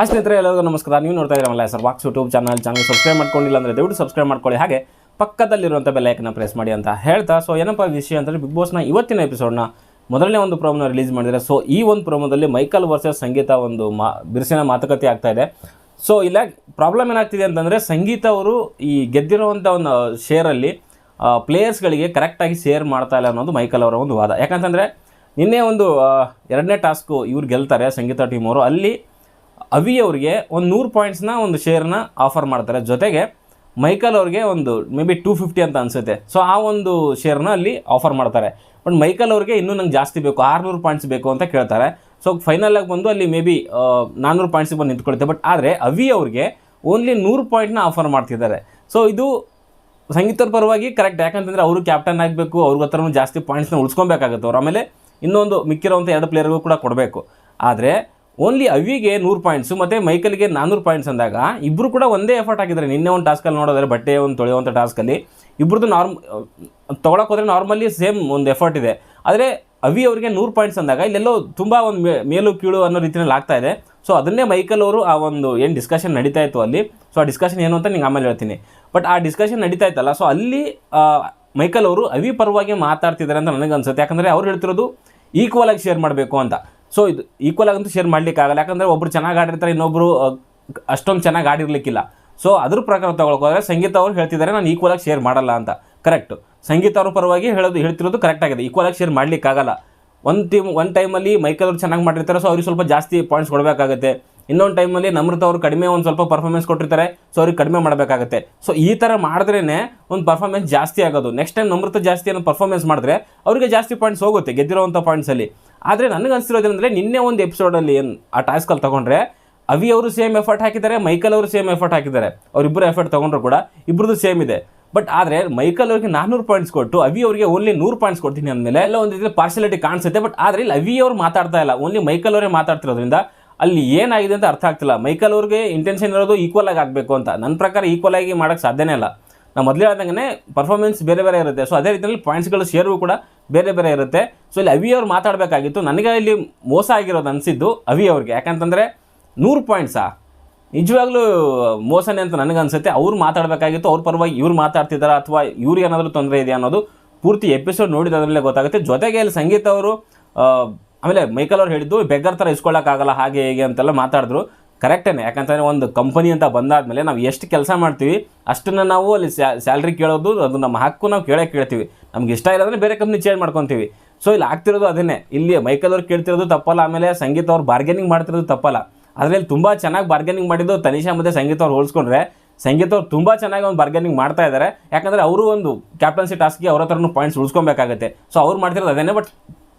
Hi ಸ್ನೇಹಿತರೆ, ಎಲ್ಲರಿಗೂ ನಮಸ್ಕಾರ. ನೀವು ನೋಡ್ತಾ ಇದ್ದೀರಲ್ಲ sir Vox YouTube channel. Channel subscribe ಮಾಡ್ಕೊಂಡಿಲ್ಲ ಅಂದರೆ ದಯವಿಟ್ಟು ಸಬ್ಸ್ಕ್ರೈಬ್ ಮಾಡ್ಕೊಳ್ಳಿ. ಹಾಗೆ ಪಕ್ಕದಲ್ಲಿರುವಂಥ ಬೆಲ್ಲೈಕನ್ನ ಪ್ರೆಸ್ ಮಾಡಿ ಅಂತ ಹೇಳ್ತಾ. ಸೊ ಏನಪ್ಪ ವಿಷಯ ಅಂದರೆ ಬಿಗ್ ಬಾಸ್ನ ಇವತ್ತಿನ ಎಪಿಸೋಡ್ನ ಮೊದಲನೇ ಒಂದು ಪ್ರೋಮೋನ ರಿಲೀಸ್ ಮಾಡಿದರೆ ಸೊ ಈ ಒಂದು ಪ್ರೋಮೋದಲ್ಲಿ ಮೈಕಲ್ ವರ್ಸಸ್ ಸಂಗೀತ ಒಂದು ಮಾ, ಬಿರುಸಿನ ಮಾತುಕತೆ ಆಗ್ತಾ ಇದೆ. ಸೊ ಇಲ್ಲ ಪ್ರಾಬ್ಲಮ್ ಏನಾಗ್ತಿದೆ ಅಂತಂದರೆ ಸಂಗೀತ ಅವರು ಈ ಗೆದ್ದಿರುವಂಥ ಒಂದು ಶೇರಲ್ಲಿ ಪ್ಲೇಯರ್ಸ್ಗಳಿಗೆ ಕರೆಕ್ಟಾಗಿ ಶೇರ್ ಮಾಡ್ತಾ ಇಲ್ಲ ಅನ್ನೋದು ಮೈಕಲ್ ಅವರ ಒಂದು ವಾದ. ಯಾಕಂತಂದರೆ ನಿನ್ನೆ ಒಂದು ಎರಡನೇ ಟಾಸ್ಕು ಇವ್ರು ಗೆಲ್ತಾರೆ ಸಂಗೀತ ಟೀಮ್ ಅವರು. ಅಲ್ಲಿ ಅವಿ ಅವರಿಗೆ ಒಂದು ನೂರು ಪಾಯಿಂಟ್ಸ್ನ ಒಂದು ಶೇರ್ನ ಆಫರ್ ಮಾಡ್ತಾರೆ. ಜೊತೆಗೆ ಮೈಕಲ್ ಅವ್ರಿಗೆ ಒಂದು ಮೇ ಬಿ ಟೂ ಫಿಫ್ಟಿ ಅಂತ ಅನಿಸುತ್ತೆ. ಸೊ ಆ ಒಂದು ಶೇರ್ನ ಅಲ್ಲಿ ಆಫರ್ ಮಾಡ್ತಾರೆ. ಬಟ್ ಮೈಕಲ್ ಅವ್ರಿಗೆ ಇನ್ನೂ ನಂಗೆ ಜಾಸ್ತಿ ಬೇಕು, ಆರುನೂರು ಪಾಯಿಂಟ್ಸ್ ಬೇಕು ಅಂತ ಕೇಳ್ತಾರೆ. ಸೊ ಫೈನಲ್ ಆಗಿ ಬಂದು ಅಲ್ಲಿ ಮೇ ಬಿ ನಾನ್ನೂರು ಪಾಯಿಂಟ್ಸಿಗೆ ಬಂದು ನಿಂತ್ಕೊಳುತ್ತೆ ಬಟ್ ಆದರೆ ಅವಿ ಅವ್ರಿಗೆ ಓನ್ಲಿ ನೂರು ಪಾಯಿಂಟ್ನ ಆಫರ್ ಮಾಡ್ತಿದ್ದಾರೆ. ಸೊ ಇದು ಸಂಗೀತರ ಪರವಾಗಿ ಕರೆಕ್ಟ್ ಯಾಕಂತಂದರೆ ಅವರು ಕ್ಯಾಪ್ಟನ್ ಆಗಬೇಕು, ಅವ್ರಿಗೆ ಹತ್ರನೂ ಜಾಸ್ತಿ ಪಾಯಿಂಟ್ಸ್ನ ಉಳಿಸ್ಕೊಬೇಕಾಗುತ್ತೆ. ಅವ್ರು ಆಮೇಲೆ ಇನ್ನೊಂದು ಮಿಕ್ಕಿರೋಂಥ ಎರಡು ಪ್ಲೇಯರ್ಗೂ ಕೂಡ ಕೊಡಬೇಕು. ಆದರೆ ಓನ್ಲಿ ಅವಿಗೆ ನೂರು ಪಾಯಿಂಟ್ಸು ಮತ್ತು ಮೈಕಲ್ಗೆ ನಾನ್ನೂರು ಪಾಯಿಂಟ್ಸ್ ಅಂದಾಗ ಇಬ್ಬರು ಕೂಡ ಒಂದೇ ಎಫರ್ಟ್ ಹಾಕಿದ್ದಾರೆ ನಿನ್ನೆ ಒಂದು ಟಾಸ್ಕಲ್ಲಿ ನೋಡೋದಾದ್ರೆ, ಬಟ್ಟೆ ಒಂದು ತೊಳೆಯುವಂಥ ಟಾಸ್ಕಲ್ಲಿ ಇಬ್ಬರದ್ದು ನಾರ್ಮ್ ತೊಗೊಳಕ್ಕೆ ಹೋದರೆ ನಾರ್ಮಲಿ ಸೇಮ್ ಒಂದು ಎಫರ್ಟ್ ಇದೆ. ಆದರೆ ಅವಿ ಅವರಿಗೆ ನೂರು ಪಾಯಿಂಟ್ಸ್ ಅಂದಾಗ, ಇಲ್ಲೆಲ್ಲೋ ತುಂಬ ಒಂದು ಮೇಲು ಕೀಳು ಅನ್ನೋ ರೀತಿಯಲ್ಲಿ ಆಗ್ತಾ ಇದೆ. ಸೊ ಅದನ್ನೇ ಮೈಕಲ್ ಅವರು ಆ ಒಂದು ಏನು ಡಿಸ್ಕಷನ್ ನಡೀತಾ ಇತ್ತು ಅಲ್ಲಿ? ಸೊ ಆ ಡಿಸ್ಕಷನ್ ಏನು ಅಂತ ನಿಂಗೆ ಆಮೇಲೆ ಹೇಳ್ತೀನಿ. ಬಟ್ ಆ ಡಿಸ್ಕಷನ್ ನಡೀತಾ ಇತ್ತಲ್ಲ ಸೊ ಅಲ್ಲಿ ಮೈಕಲ್ ಅವರು ಅವಿ ಪರವಾಗಿ ಮಾತಾಡ್ತಿದ್ದಾರೆ ಅಂತ ನನಗೆ ಅನ್ಸುತ್ತೆ ಯಾಕಂದರೆ ಅವ್ರು ಹೇಳ್ತಿರೋದು ಈಕ್ವಲ್ ಆಗಿ ಶೇರ್ ಮಾಡಬೇಕು ಅಂತ. ಸೊ ಇದು ಈಕ್ವಲ್ ಆಗಂತೂ ಶೇರ್ ಮಾಡ್ಲಿಕ್ಕೆ ಆಗಲ್ಲ. ಯಾಕಂದರೆ ಒಬ್ಬರು ಚೆನ್ನಾಗಿ ಆಡಿರ್ತಾರೆ ಇನ್ನೊಬ್ಬರು ಅಷ್ಟೊಂದು ಚೆನ್ನಾಗಿ ಆಡಿರಲಿಕ್ಕಿಲ್ಲ. ಸೊ ಅದ್ರ ಪ್ರಕಾರ ತೊಗೊಳ್ಕೋದ್ರೆ ಸಂಗೀತ ಅವರು ಹೇಳ್ತಿದ್ದಾರೆ, ನಾನು ಈಕ್ವಲ್ ಆಗಿ ಶೇರ್ ಮಾಡಲ್ಲ ಅಂತ. ಕರೆಕ್ಟ್ ಸಂಗೀತ ಅವ್ರ ಪರವಾಗಿ ಹೇಳೋದು, ಹೇಳ್ತಿರೋದು ಕರೆಕ್ಟ್ ಆಗಿದೆ. ಈಕ್ವಲ್ ಆಗಿ ಶೇರ್ ಮಾಡ್ಲಿಕ್ಕಾಗಲ್ಲ. ಒಂದು ಟೀಮ್ ಒಂದು ಟೈಮಲ್ಲಿ ಮೈಕಲ್ ಅವರು ಚೆನ್ನಾಗಿ ಮಾಡಿರ್ತಾರೆ ಸೊ ಅವ್ರಿಗೆ ಸ್ವಲ್ಪ ಜಾಸ್ತಿ ಪಾಯಿಂಟ್ಸ್ ಕೊಡಬೇಕಾಗುತ್ತೆ. ಇನ್ನೊಂದು ಟೈಮಲ್ಲಿ ನಮೃತ ಅವರು ಕಡಿಮೆ ಒಂದು ಸ್ವಲ್ಪ ಪರ್ಫಾರ್ಮೆನ್ಸ್ ಕೊಟ್ಟಿರ್ತಾರೆ ಸೊ ಅವ್ರಿಗೆ ಕಡಿಮೆ ಮಾಡಬೇಕಾಗುತ್ತೆ. ಸೊ ಈ ಥರ ಮಾಡಿದ್ರೇ ಒಂದು ಪರ್ಫಾರ್ಮೆನ್ಸ್ ಜಾಸ್ತಿ ಆಗೋದು. ನೆಕ್ಸ್ಟ್ ಟೈಮ್ ನಮೃತ ಜಾಸ್ತಿ ಅನ್ನೋ ಪರ್ಫಾರ್ಮೆನ್ಸ್ ಮಾಡಿದ್ರೆ ಅವರಿಗೆ ಜಾಸ್ತಿ ಪಾಯಿಂಟ್ಸ್ ಹೋಗುತ್ತೆ ಗೆದ್ದಿರೋವಂಥ ಪಾಯಿಂಟ್ಸಲ್ಲಿ ಆದರೆ ನನಗೆ ನಿನ್ನೆ ಒಂದು ಎಪಿಸೋಡಲ್ಲಿ ಏನು ಆ ಟಾಸ್ಕಲ್ಲಿ ತೊಗೊಂಡ್ರೆ ಅವಿ ಅವರು ಸೇಮ್ ಎಫರ್ಟ್ ಹಾಕಿದ್ದಾರೆ, ಮೈಕಲ್ ಅವರು ಸೇಮ್ ಎಫರ್ಟ್ ಹಾಕಿದ್ದಾರೆ. ಅವರಿಬ್ಬರು ಎಫರ್ಟ್ ತೊಗೊಂಡ್ರು ಕೂಡ ಇಬ್ಬರದ್ದು ಸೇಮ್ ಇದೆ. ಬಟ್ ಆದರೆ ಮೈಕಲ್ ಅವರಿಗೆ ನಾನ್ನೂರು ಪಾಯಿಂಟ್ಸ್ ಕೊಟ್ಟು, ಅವಿ ಅವರಿಗೆ ಓನ್ಲಿ ನೂರು ಪಾಯಿಂಟ್ಸ್ ಕೊಡ್ತೀನಿ ಅಂದಮೇಲೆ, ಎಲ್ಲ ಒಂದು ಇದ್ರೆ ಪಾರ್ಶಾಲಿಟಿ ಕಾಣಿಸುತ್ತೆ. ಬಟ್ ಆದರೆ ಇಲ್ಲಿ ಅವಿ ಅವರು ಮಾತಾಡ್ತಾ ಇಲ್ಲ. ಓನ್ಲಿ ಮೈಕಲ್ ಅವರೇ ಮಾತಾಡ್ತಿರೋದ್ರಿಂದ ಅಲ್ಲಿ ಏನಾಗಿದೆ ಅಂತ ಅರ್ಥ ಆಗ್ತಿಲ್ಲ. ಮೈಕಲ್ ಅವ್ರಿಗೆ ಇಂಟೆನ್ಷನ್ ಇರೋದು ಈಕ್ವಲ್ ಆಗಿ ಆಗಬೇಕು ಅಂತ. ನನ್ನ ಪ್ರಕಾರ ಈಕ್ವಲ್ ಆಗಿ ಮಾಡೋಕ್ಕೆ ಸಾಧ್ಯನೇ ಇಲ್ಲ. ನಾವು ಮೊದಲೇ ಹೇಳ್ದಂಗೆ ಪರ್ಫಾರ್ಮೆನ್ಸ್ ಬೇರೆ ಬೇರೆ ಇರುತ್ತೆ. ಸೊ ಅದೇ ರೀತಿಯಲ್ಲಿ ಪಾಯಿಂಟ್ಸ್ಗಳು ಶೇರು ಕೂಡ ಬೇರೆ ಬೇರೆ ಇರುತ್ತೆ. ಸೊ ಇಲ್ಲಿ ಅವಿ ಅವ್ರು ಮಾತಾಡಬೇಕಾಗಿತ್ತು. ನನಗೆ ಇಲ್ಲಿ ಮೋಸ ಆಗಿರೋದು ಅನಿಸಿದ್ದು ಅವಿ ಅವ್ರಿಗೆ. ಯಾಕಂತಂದರೆ ನೂರು ಪಾಯಿಂಟ್ಸಾ ನಿಜವಾಗ್ಲೂ ಮೋಸನೇ ಅಂತ ನನಗೆ ಅನ್ಸುತ್ತೆ. ಅವ್ರು ಮಾತಾಡಬೇಕಾಗಿತ್ತು. ಅವ್ರ ಪರವಾಗಿ ಇವ್ರು ಮಾತಾಡ್ತಿದ್ದಾರೆ ಅಥವಾ ಇವ್ರಿಗೆ ಏನಾದರೂ ತೊಂದರೆ ಇದೆಯಾ ಅನ್ನೋದು ಪೂರ್ತಿ ಎಪಿಸೋಡ್ ನೋಡಿದ್ರಲ್ಲೇ ಗೊತ್ತಾಗುತ್ತೆ. ಜೊತೆಗೆ ಇಲ್ಲಿ ಸಂಗೀತ ಅವರು ಆಮೇಲೆ ಮೈಕಲ್ ಅವ್ರು ಹೇಳಿದ್ದು, ಬೆಗ್ಗರ್ ಥರ ಇಸ್ಕೊಳ್ಳೋಕ್ಕಾಗಲ್ಲ ಹಾಗೆ, ಹೇಗೆ ಅಂತೆಲ್ಲ ಮಾತಾಡಿದ್ರು. ಕರೆಕ್ಟೇನೆ ಯಾಕಂತಂದರೆ ಒಂದು ಕಂಪನಿ ಅಂತ ಬಂದಾದಮೇಲೆ ನಾವು ಎಷ್ಟು ಕೆಲಸ ಮಾಡ್ತೀವಿ, ಅಷ್ಟನ್ನು ನಾವು ಅಲ್ಲಿ ಸ್ಯಾಲ್ರಿ ಕೇಳೋದು, ಅದು ನಮ್ಮ ಹಕ್ಕು ನಾವು ಕೇಳೇ ಕೇಳ್ತೀವಿ. ನಮ್ಗೆ ಇಷ್ಟ ಇಲ್ಲ ಅಂದರೆ ಬೇರೆ ಕಂಪ್ನಿ ಚೇಂಜ್ ಮಾಡ್ಕೊತೀವಿ. ಸೊ ಇಲ್ಲಿ ಆಗ್ತಿರೋದು ಅದನ್ನೇ ಇಲ್ಲಿ ಮೈಕಲ್ ಅವ್ರು ಕೇಳ್ತಿರೋದು ತಪ್ಪಲ್ಲ, ಆಮೇಲೆ ಸಂಗೀತ ಅವ್ರು ಬಾರ್ಗೇನಿಂಗ್ ಮಾಡ್ತಿರೋದು ತಪ್ಪಲ್ಲ. ಅದರಲ್ಲಿ ತುಂಬ ಚೆನ್ನಾಗಿ ಬಾರ್ಗೇನಿಂಗ್ ಮಾಡಿದ್ದು ತನಿಷಾ ಮತ್ತು ಸಂಗೀತ ಅವ್ರು ಹೋಲಿಸ್ಕೊಂಡ್ರೆ. ಸಂಗೀತ ಅವ್ರು ತುಂಬ ಚೆನ್ನಾಗಿ ಒಂದು ಬಾರ್ಗೇನಿಂಗ್ ಮಾಡ್ತಾ ಇದ್ದಾರೆ ಯಾಕಂದರೆ ಅವರು ಒಂದು ಕ್ಯಾಪ್ಟನ್ಸಿ ಟಾಸ್ಕ್ಗೆ ಅವ್ರ ಹತ್ರನೂ ಪಾಯಿಂಟ್ಸ್ ಉಳಿಸ್ಕೊಬೇಕಾಗುತ್ತೆ. ಸೊ ಅವ್ರು ಮಾಡ್ತಿರೋದು ಅದೇನೇ ಬಟ್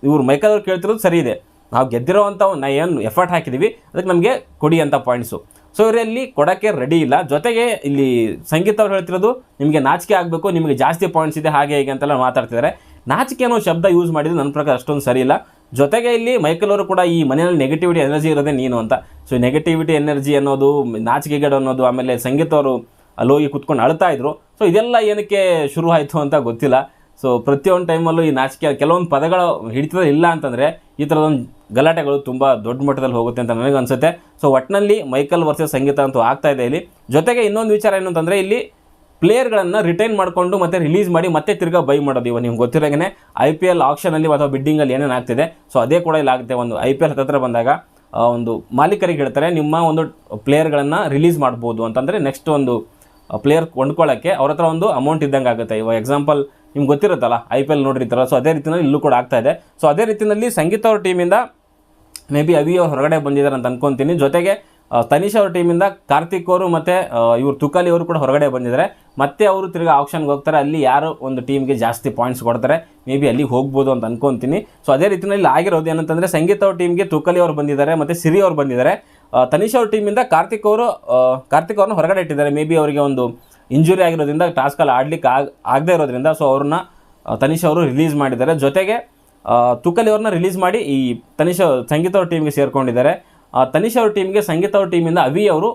ಇವ್ರು ಮೈಕಲ್ ಅವ್ರು ಕೇಳ್ತಿರೋದು ಸರಿ ಇದೆ. ನಾವು ಗೆದ್ದಿರೋವಂಥ ನಾ ಏನು ಎಫರ್ಟ್ ಹಾಕಿದ್ದೀವಿ ಅದಕ್ಕೆ ನಮಗೆ ಕೊಡಿ ಅಂತ ಪಾಯಿಂಟ್ಸು ಸೊ ಇವರಲ್ಲಿ ಕೊಡೋಕ್ಕೆ ರೆಡಿ ಇಲ್ಲ. ಜೊತೆಗೆ ಇಲ್ಲಿ ಸಂಗೀತ ಅವ್ರು ಹೇಳ್ತಿರೋದು, ನಿಮಗೆ ನಾಚಿಕೆ ಆಗಬೇಕು, ನಿಮಗೆ ಜಾಸ್ತಿ ಪಾಯಿಂಟ್ಸ್ ಇದೆ, ಹಾಗೆ ಹೀಗೆ ಅಂತೆಲ್ಲ ಮಾತಾಡ್ತಿದ್ದಾರೆ. ನಾಚಿಕೆ ಅನ್ನೋ ಶಬ್ದ ಯೂಸ್ ಮಾಡಿದ್ರೆ ನನ್ನ ಪ್ರಕಾರ ಅಷ್ಟೊಂದು ಸರಿ ಇಲ್ಲ. ಜೊತೆಗೆ ಇಲ್ಲಿ ಮೈಕಲ್ ಅವರು ಕೂಡ ಈ ಮನೆಯಲ್ಲಿ ನೆಗೆಟಿವಿಟಿ ಎನರ್ಜಿ ಇರೋದೇ ನೀನು ಅಂತ. ಸೊ ನೆಗೆಟಿವಿಟಿ ಎನರ್ಜಿ ಅನ್ನೋದು, ನಾಚಿಕೆಗೇಡು ಅನ್ನೋದು, ಆಮೇಲೆ ಸಂಗೀತ ಅವರು ಅಲ್ಲಿ ಹೋಗಿ ಕುತ್ಕೊಂಡು ಅಳ್ತಾ ಇದ್ರು. ಸೊ ಇದೆಲ್ಲ ಏನಕ್ಕೆ ಶುರು ಆಯಿತು ಅಂತ ಗೊತ್ತಿಲ್ಲ. ಸೊ ಪ್ರತಿಯೊಂದು ಟೈಮಲ್ಲೂ ಈ ನಾಚಿಕೆ, ಕೆಲವೊಂದು ಪದಗಳು ಹಿಡಿತದ ಇಲ್ಲ ಅಂತಂದರೆ ಈ ಥರದೊಂದು ಗಲಾಟೆಗಳು ತುಂಬ ದೊಡ್ಡ ಮಟ್ಟದಲ್ಲಿ ಹೋಗುತ್ತೆ ಅಂತ ನನಗೆ ಅನಿಸುತ್ತೆ. ಸೊ ಒಟ್ಟಿನಲ್ಲಿ ಮೈಕಲ್ ವರ್ಸಸ್ ಸಂಗೀತ ಅಂತೂ ಆಗ್ತಾ ಇದೆ ಇಲ್ಲಿ. ಜೊತೆಗೆ ಇನ್ನೊಂದು ವಿಚಾರ ಏನು ಅಂತಂದರೆ ಇಲ್ಲಿ ಪ್ಲೇಯರ್ಗಳನ್ನು ರಿಟೈನ್ ಮಾಡಿಕೊಂಡು ಮತ್ತೆ ರಿಲೀಸ್ ಮಾಡಿ ಮತ್ತೆ ತಿರ್ಗಾ ಬೈ ಮಾಡೋದು. ಇವಾಗ ನಿಮ್ಗೆ ಗೊತ್ತಿರೋಂಗೆ ಐ ಪಿ ಎಲ್ ಆಕ್ಷನಲ್ಲಿ ಅಥವಾ ಬಿಡ್ಡಿಂಗಲ್ಲಿ ಏನೇನು ಆಗ್ತಿದೆ. ಸೊ ಅದೇ ಕೂಡ ಇಲ್ಲಿ ಆಗುತ್ತೆ. ಒಂದು ಐ ಪಿ ಎಲ್ ಹತ್ತಿರ ಬಂದಾಗ ಒಂದು ಮಾಲೀಕರಿಗೆ ಹೇಳ್ತಾರೆ, ನಿಮ್ಮ ಒಂದು ಪ್ಲೇಯರ್ಗಳನ್ನು ರಿಲೀಸ್ ಮಾಡ್ಬೋದು ಅಂತಂದರೆ ನೆಕ್ಸ್ಟ್ ಒಂದು ಪ್ಲೇಯರ್ ಕೊಂಡ್ಕೊಳ್ಳೋಕ್ಕೆ ಅವ್ರ ಹತ್ರ ಒಂದು ಅಮೌಂಟ್ ಇದ್ದಂಗೆ ಆಗುತ್ತೆ ಇವಾಗ ಎಕ್ಸಾಂಪಲ್ ನಿಮ್ಗೆ ಗೊತ್ತಿರುತ್ತಲ್ಲ ಐ ಪಿ ಎಲ್ ನೋಡಿರ್ತಾರಲ್ಲ ಸೊ ಅದೇ ರೀತಿಯಲ್ಲಿ ಇಲ್ಲೂ ಕೂಡ ಆಗ್ತಾ ಇದೆ. ಸೊ ಅದೇ ರೀತಿಯಲ್ಲಿ ಸಂಗೀತ ಅವ್ರ ಟೀಮಿಂದ ಮೇ ಬಿ ಅವಿ ಅವ್ರು ಹೊರಗಡೆ ಬಂದಿದ್ದಾರೆ ಅಂತ ಅನ್ಕೊಂತೀನಿ. ಜೊತೆಗೆ ತನಿಷ್ ಅವ್ರ ಟೀಮಿಂದ ಕಾರ್ತಿಕ್ ಅವರು ಮತ್ತು ಇವರು ತುಕಾಲಿ ಅವರು ಕೂಡ ಹೊರಗಡೆ ಬಂದಿದ್ದಾರೆ. ಮತ್ತೆ ಅವರು ತಿರ್ಗಿ ಆಪ್ಷನ್ಗೆ ಹೋಗ್ತಾರೆ. ಅಲ್ಲಿ ಯಾರು ಒಂದು ಟೀಮ್ಗೆ ಜಾಸ್ತಿ ಪಾಯಿಂಟ್ಸ್ ಕೊಡ್ತಾರೆ. ಮೇ ಬಿ ಅಲ್ಲಿಗೆ ಹೋಗ್ಬೋದು ಅಂತ ಅನ್ಕೊಂತೀನಿ. ಸೊ ಅದೇ ರೀತಿಯಲ್ಲಿ ಆಗಿರೋದು ಏನಂತಂದರೆ, ಸಂಗೀತ ಅವ್ರ ಟೀಮ್ಗೆ ತುಕಾಲಿ ಅವರು ಬಂದಿದ್ದಾರೆ, ಮತ್ತು ಸಿರಿ ಅವರು ಬಂದಿದ್ದಾರೆ. ತನಿಷ್ ಅವ್ರ ಟೀಮಿಂದ ಕಾರ್ತಿಕ್ ಅವರು ಕಾರ್ತಿಕ್ ಅವ್ರನ್ನ ಹೊರಗಡೆ ಇಟ್ಟಿದ್ದಾರೆ. ಮೇ ಬಿ ಅವರಿಗೆ ಒಂದು ಇಂಜುರಿ ಆಗಿರೋದ್ರಿಂದ ಟಾಸ್ಕಲ್ಲಿ ಆಡ್ಲಿಕ್ಕೆ ಆಗ, ಆಗದೇ ಇರೋದ್ರಿಂದ ಸೊ ಅವ್ರನ್ನ ತನಿಷ್ ಅವರು ರಿಲೀಸ್ ಮಾಡಿದ್ದಾರೆ. ಜೊತೆಗೆ ತುಕಲಿ ಅವ್ರನ್ನ ರಿಲೀಸ್ ಮಾಡಿ ಈ ತನಿಷ್ ಸಂಗೀತ ಅವ್ರ ಟೀಮ್ಗೆ ಸೇರ್ಕೊಂಡಿದ್ದಾರೆ. ತನಿಷ್ ಅವ್ರ ಟೀಮ್ಗೆ ಸಂಗೀತ ಅವ್ರ ಟೀಮಿಂದ ಅವಿ ಅವರು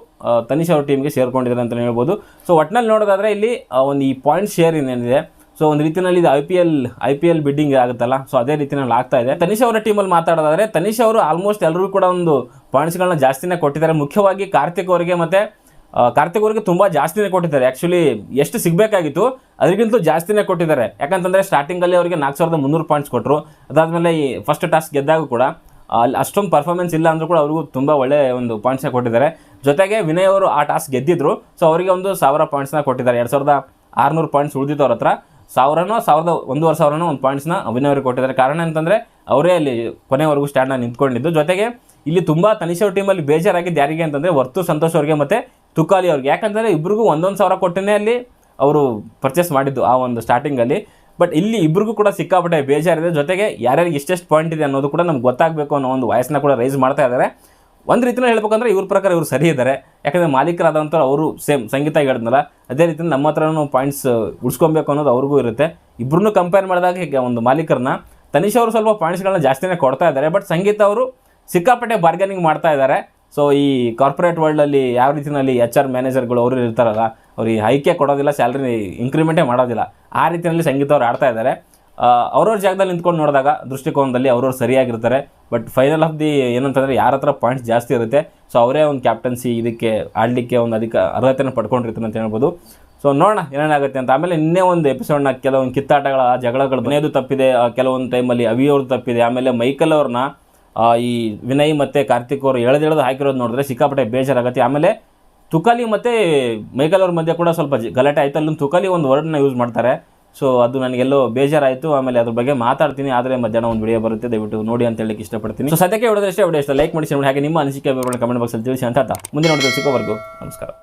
ತನಿಷ್ ಅವ್ರ ಟೀಮ್ಗೆ ಸೇರ್ಕೊಂಡಿದ್ದಾರೆ ಅಂತಲೇ ಹೇಳ್ಬೋದು. ಸೊ ಒಟ್ಟಿನಲ್ಲಿ ನೋಡೋದಾದರೆ ಇಲ್ಲಿ ಒಂದು ಈ ಪಾಯಿಂಟ್ ಶೇರ್ ಏನಿದೆ ಸೊ ಒಂದು ರೀತಿಯಲ್ಲಿ ಇದು I P L I P L bidding ಆಗುತ್ತಲ್ಲ ಸೊ ಅದೇ ರೀತಿಯಲ್ಲಿ ಆಗ್ತಾ ಇದೆ. ತನಿಷ್ ಅವರ ಟೀಮಲ್ಲಿ ಮಾತಾಡೋದಾದರೆ, ತನಿಷ್ ಅವರು ಆಲ್ಮೋಸ್ಟ್ ಎಲ್ಲರೂ ಕೂಡ ಒಂದು ಪಾಯಿಂಟ್ಸ್ಗಳನ್ನ ಜಾಸ್ತಿನೇ ಕೊಟ್ಟಿದ್ದಾರೆ. ಮುಖ್ಯವಾಗಿ ಕಾರ್ತಿಕ್ ಅವರಿಗೆ ಮತ್ತೆ ಕಾರ್ತಿಕ್ ಅವರಿಗೆ ತುಂಬ ಜಾಸ್ತಿನೇ ಕೊಟ್ಟಿದ್ದಾರೆ. ಆ್ಯಕ್ಚುಲಿ ಎಷ್ಟು ಸಿಗಬೇಕಾಗಿತ್ತು ಅದಕ್ಕಿಂತ ಜಾಸ್ತಿನೇ ಕೊಟ್ಟಿದ್ದಾರೆ. ಯಾಕಂತಂದರೆ ಸ್ಟಾರ್ಟಿಂಗಲ್ಲಿ ಅವರಿಗೆ ನಾಲ್ಕು ಸಾವಿರದ ಮುನ್ನೂರು ಪಾಯಿಂಟ್ಸ್ ಕೊಟ್ಟರು ಅದಾದಮೇಲೆ ಈ ಫಸ್ಟ್ ಟಾಸ್ಕ್ ಗೆದ್ದಾಗ ಕೂಡ ಅಲ್ಲಿ ಅಷ್ಟೊಂದು ಪರ್ಫಾರ್ಮೆನ್ಸ್ ಇಲ್ಲ ಅಂದರೂ ಕೂಡ ಅವ್ರಿಗೂ ತುಂಬ ಒಳ್ಳೆ ಒಂದು ಪಾಯಿಂಟ್ಸ್ನ ಕೊಟ್ಟಿದ್ದಾರೆ. ಜೊತೆಗೆ ವಿನಯ್ ಅವರು ಆ ಟಾಸ್ಕ್ ಗೆದ್ದಿದ್ರು. ಸೊ ಅವರಿಗೆ ಒಂದು ಸಾವಿರ ಪಾಯಿಂಟ್ಸ್ನ ಕೊಟ್ಟಿದ್ದಾರೆ. ಎರಡು ಸಾವಿರದ ಆರುನೂರು ಪಾಯಿಂಟ್ಸ್ ಉಳಿದಿತ್ತು ಅವ್ರ ಹತ್ರ. ಸಾವಿರನೋ, ಸಾವಿರದ ಒಂದೂವರೆ ಸಾವಿರನೋ ಒಂದು ಪಾಯಿಂಟ್ಸ್ನ ವಿನಯ್ ಅವ್ರಿಗೆ ಕೊಟ್ಟಿದ್ದಾರೆ. ಕಾರಣ ಅಂತಂದರೆ ಅವರೇ ಅಲ್ಲಿ ಕೊನೆವರೆಗೂ ಸ್ಟ್ಯಾಂಡ್ನ ನಿಂತ್ಕೊಂಡಿದ್ದು. ಜೊತೆಗೆ, ಇಲ್ಲಿ ತುಂಬ ತನಿಷ್ ಟೀಮಲ್ಲಿ ಬೇಜಾರಾಗಿದ್ದು ಯಾರಿಗೆ ಅಂತಂದರೆ, ವರ್ತು ಸಂತೋಷ್ ಅವ್ರಿಗೆ ಮತ್ತು ತುಕಾಲಿ ಅವ್ರಿಗೆ. ಯಾಕಂದರೆ ಇಬ್ರಿಗೂ ಒಂದೊಂದು ಸಾವಿರ ಕೊಟ್ಟೇ ಅಲ್ಲಿ ಅವರು ಪರ್ಚೇಸ್ ಮಾಡಿದ್ದು ಆ ಒಂದು ಸ್ಟಾರ್ಟಿಂಗಲ್ಲಿ ಬಟ್ ಇಲ್ಲಿ ಇಬ್ರಿಗೂ ಕೂಡ ಸಿಕ್ಕಾಪಟ್ಟೆ ಬೇಜಾರಿದೆ. ಜೊತೆಗೆ ಯಾರ್ಯಾರಿಗೆ ಇಷ್ಟೆಷ್ಟು ಪಾಯಿಂಟ್ ಇದೆ ಅನ್ನೋದು ಕೂಡ ನಮ್ಗೆ ಗೊತ್ತಾಗಬೇಕು ಅನ್ನೋ ಒಂದು ವಯಸ್ಸನ್ನ ಕೂಡ ರೈಸ್ ಮಾಡ್ತಾ ಇದ್ದಾರೆ ಒಂದು ರೀತಿಯಲ್ಲಿ ಹೇಳ್ಬೇಕಂದ್ರೆ ಇವ್ರ ಪ್ರಕಾರ ಇವರು ಸರಿ ಇದ್ದಾರೆ ಯಾಕಂದರೆ ಮಾಲೀಕರಾದಂಥ ಅವರು ಸೇಮ್ ಸಂಗೀತ ಹೇಳಿದ್ನಲ್ಲ, ಅದೇ ರೀತಿ ನಮ್ಮ ಹತ್ರನೂ ಪಾಯಿಂಟ್ಸ್ ಉಳಿಸ್ಕೊಬೇಕು ಅನ್ನೋದು ಅವ್ರಿಗೂ ಇರುತ್ತೆ. ಇಬ್ಬರನ್ನೂ ಕಂಪೇರ್ ಮಾಡಿದಾಗ ಒಂದು ಮಾಲೀಕರನ್ನ. ತನಿಷ್ ಅವರು ಸ್ವಲ್ಪ ಪಾಯಿಂಟ್ಸ್ಗಳನ್ನ ಜಾಸ್ತಿನೇ ಕೊಡ್ತಾ ಇದ್ದಾರೆ ಬಟ್ ಸಂಗೀತ ಅವರು ಸಿಕ್ಕಾಪಟ್ಟೆ ಬಾರ್ಗೇನಿಂಗ್ ಮಾಡ್ತಾ ಇದ್ದಾರೆ ಸೊ ಈ ಕಾರ್ಪೊರೇಟ್ ವರ್ಲ್ಡಲ್ಲಿ ಯಾವ ರೀತಿಯಲ್ಲಿ ಎಚ್ ಆರ್ ಮ್ಯಾನೇಜರ್ಗಳು ಅವರು ಇರ್ತಾರಲ್ಲ ಅವ್ರಿಗೆ ಹೈಕೆ ಕೊಡೋದಿಲ್ಲ ಸ್ಯಾಲ್ರಿ ಇನ್ಕ್ರಿಮೆಂಟೇ ಮಾಡೋದಿಲ್ಲ. ಆ ರೀತಿಯಲ್ಲಿ ಸಂಗೀತ ಅವ್ರು ಆಡ್ತಾ ಇದ್ದಾರೆ. ಅವ್ರವ್ರ ಜಾಗದಲ್ಲಿ ನಿಂತ್ಕೊಂಡು ನೋಡಿದಾಗ ದೃಷ್ಟಿಕೋನದಲ್ಲಿ ಅವ್ರವ್ರು ಸರಿಯಾಗಿರ್ತಾರೆ. ಬಟ್ ಫೈನಲ್ ಆಫ್ ದಿ ಏನಂತಂದರೆ ಯಾರ ಹತ್ರ ಪಾಯಿಂಟ್ಸ್ ಜಾಸ್ತಿ ಇರುತ್ತೆ ಸೊ ಅವರೇ ಒಂದು ಕ್ಯಾಪ್ಟನ್ಸಿ ಇದಕ್ಕೆ ಆಡಲಿಕ್ಕೆ ಒಂದು ಅದಕ್ಕೆ ಅರ್ಹತೆಯನ್ನು ಪಡ್ಕೊಂಡಿರ್ತಾರೆ ಅಂತ ಹೇಳ್ಬೋದು. ಸೊ ನೋಡೋಣ ಏನೇನಾಗುತ್ತೆ ಅಂತ. ಆಮೇಲೆ ನಿನ್ನೆ ಒಂದು ಎಪಿಸೋಡ್ನ ಕೆಲವೊಂದು ಕಿತ್ತಾಟಗಳ, ಜಗಳಗಳು ಮನೆಯದು ತಪ್ಪಿದೆ. ಕೆಲವೊಂದು ಟೈಮಲ್ಲಿ ಅವಿಯವ್ರದ್ದು ತಪ್ಪಿದೆ. ಆಮೇಲೆ ಮೈಕಲ್ ಅವ್ರನ್ನ ಈ ವಿನಯ್ ಮತ್ತು ಕಾರ್ತಿಕ್ ಅವರು ಎಳೆದೆಳೆದು ಹಾಕಿರೋದು ನೋಡಿದ್ರೆ ಸಿಕ್ಕಾಪಟ್ಟೆ ಬೇಜಾರಾಗುತ್ತೆ. ಆಮೇಲೆ ತುಕಾಲಿ ಮತ್ತು ಮೈಕಲ್ ಅವ್ರ ಮಧ್ಯೆ ಕೂಡ ಸ್ವಲ್ಪ ಗಲಾಟೆ ಆಯಿತು. ಅಲ್ಲೊಂದು ತುಕಾಲಿ ಒಂದು ವರ್ಡನ್ನ ಯೂಸ್ ಮಾಡ್ತಾರೆ. ಸೊ ಅದು ನನಗೆಲ್ಲೋ ಬೇಜಾರಾಯಿತು. ಆಮೇಲೆ ಅದ್ರ ಬಗ್ಗೆ ಮಾತಾಡ್ತೀನಿ. ಆದರೆ ಮಧ್ಯಾಹ್ನ ಒಂದು ವಿಡಿಯೋ ಬರುತ್ತೆ. ದಯವಿಟ್ಟು ನೋಡಿ ಅಂತ ಹೇಳಕ್ಕೆ ಇಷ್ಟಪಡ್ತೀನಿ. ಸೊ ಸದ್ಯಕ್ಕೆ ಹೊಡೆದಷ್ಟೇ ವಿಡಿಯೋ ಇಷ್ಟ. ಲೈಕ್ ಮಾಡಿ ನೋಡಿ ಹಾಗೆ ನಿಮ್ಮ ಅನಿಸಿಕೆ ವಿವರಗಳನ್ನ ಕಮೆಂಟ್ ಬಾಕ್ಸಲ್ಲಿ ತಿಳಿಸಿ ಅಂತ ಮುಂದೆ ನೋಡಿದ್ರೆ ಸಿಕ್ಕೋವರೆಗೂ ನಮಸ್ಕಾರ.